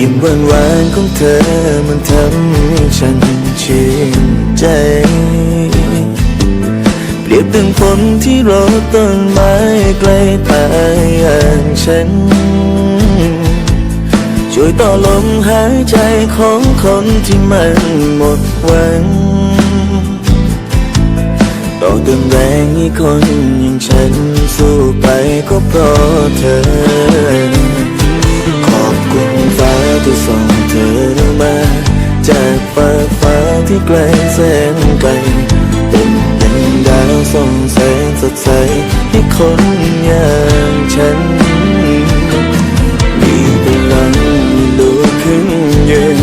ยิ้มหวานหวานของเธอมันทำให้ฉันชื่นใจ เปรียบดังฝนที่รดต้นไม้ใกล้ตายอย่างฉัน ช่วยต่อลมหายใจของคนที่มันหมดหวังต่อเติมแรงให้คนอย่างฉันสู้ไปก็เพราะเธอ ฟ้าที่ส่งเธอมาจากฟ้าฟ้าที่ไกลแสนไกล เป็นดังดาวส่องแสงสดใสให้คนอย่างฉัน มีพลังลุกขึ้นยืน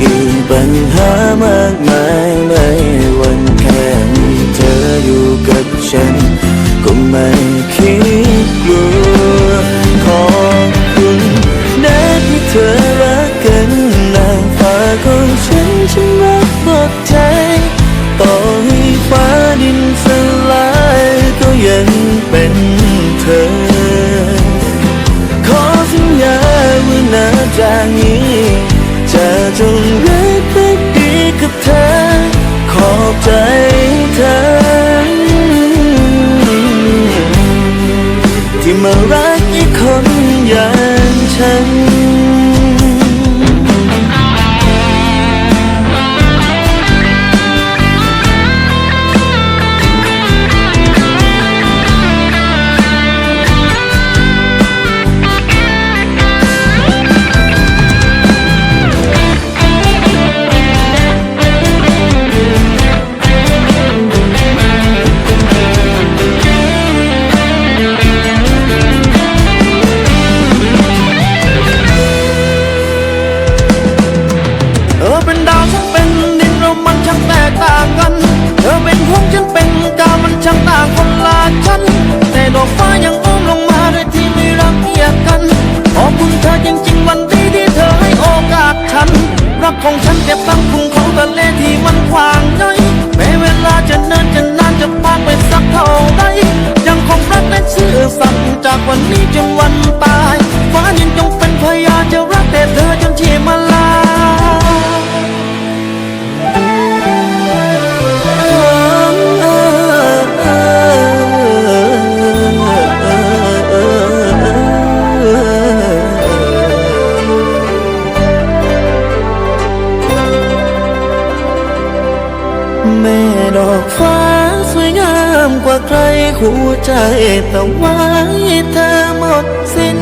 กี่ปัญหามากมายไม่วันแค่มีเธออยู่กับฉัน ก็ไม่ มารักอีกคนอย่างฉัน ทะเลที่มันขวางน้อยแม้เวลาจะเนินจะนานจะผ่านไปสักเท่าใดยังคงรักและเชื่อสัตย์จากวันนี้จนวันตาย ดอกฟ้าสวยงามกว่าใครคู่ใจแต่ไว้เธอหมดสิ้น